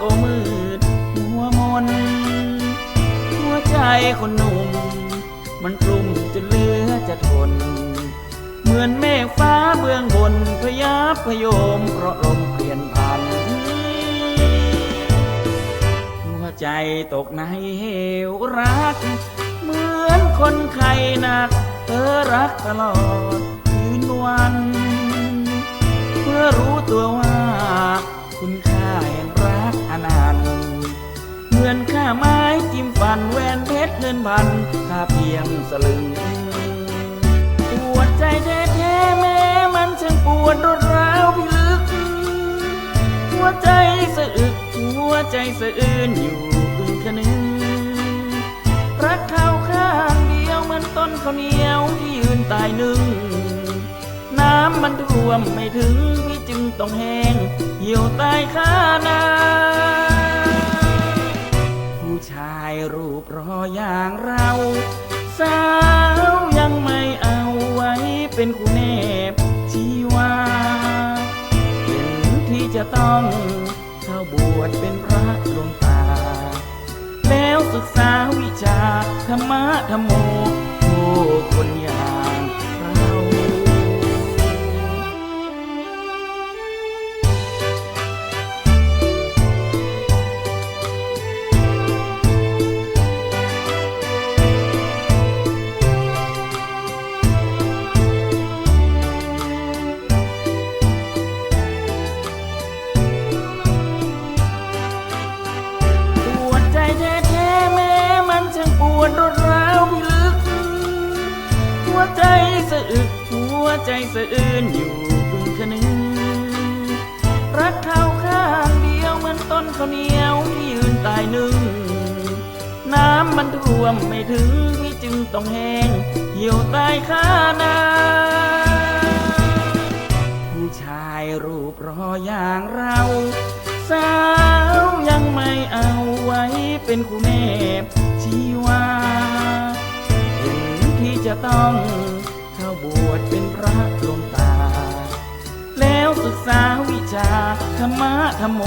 ก็มืดมัวมน หัวใจคนหนุ่ม มันกลุ่มจนเหลือจะทน เหมือนเมฆฟ้าเบื้องบนพยับพยมเพราะลมเปลี่ยนพันหัวใจตกในเหวรัก เหมือนคนไข้หนักเธอรักตลอดคืนวัน เพื่อรู้ตัวว่าคุณค่า มือนค่าไม้จิ้มฟันแหวนเพชรเงินพันค่าเพียงสลึงปวดใจแท้ๆแม้มันช่างปวดรดร้าวพิลึก หัวใจสะอึกหัวใจสะอื้นอยู่อึ้งคะนึงรักเขาข้างเดียวเหมือนต้นข้าวเหนียวที่ยืนตายหนึ่งน้ำมันท่วมไม่ถึงพี่จึงต้องแห้งเหี่ยวตายข้านา เป็นคู่แนบชีวาเห็นที่จะต้องเข้าบวชเป็นพระหลวงตา แล้วศึกษาวิชาธรรมะธรรมโมผู้คนยา สะอึกหัวใจสะอื้นอยู่พึงคะนึงรักเขาข้างเดียวเหมือนต้นข้าวเหนียวที่ยืนตายหนึ่ง น้ำมันท่วมไม่ถึงพี่จึงต้องแห้งเหี่ยวตายข้านาผู้ชายรูปรออย่างเราสาวยังไม่เอาไว้เป็นคู่แนบชีวาเห็นที่จะต้อง กษาวิชาธรรมะธรรมโม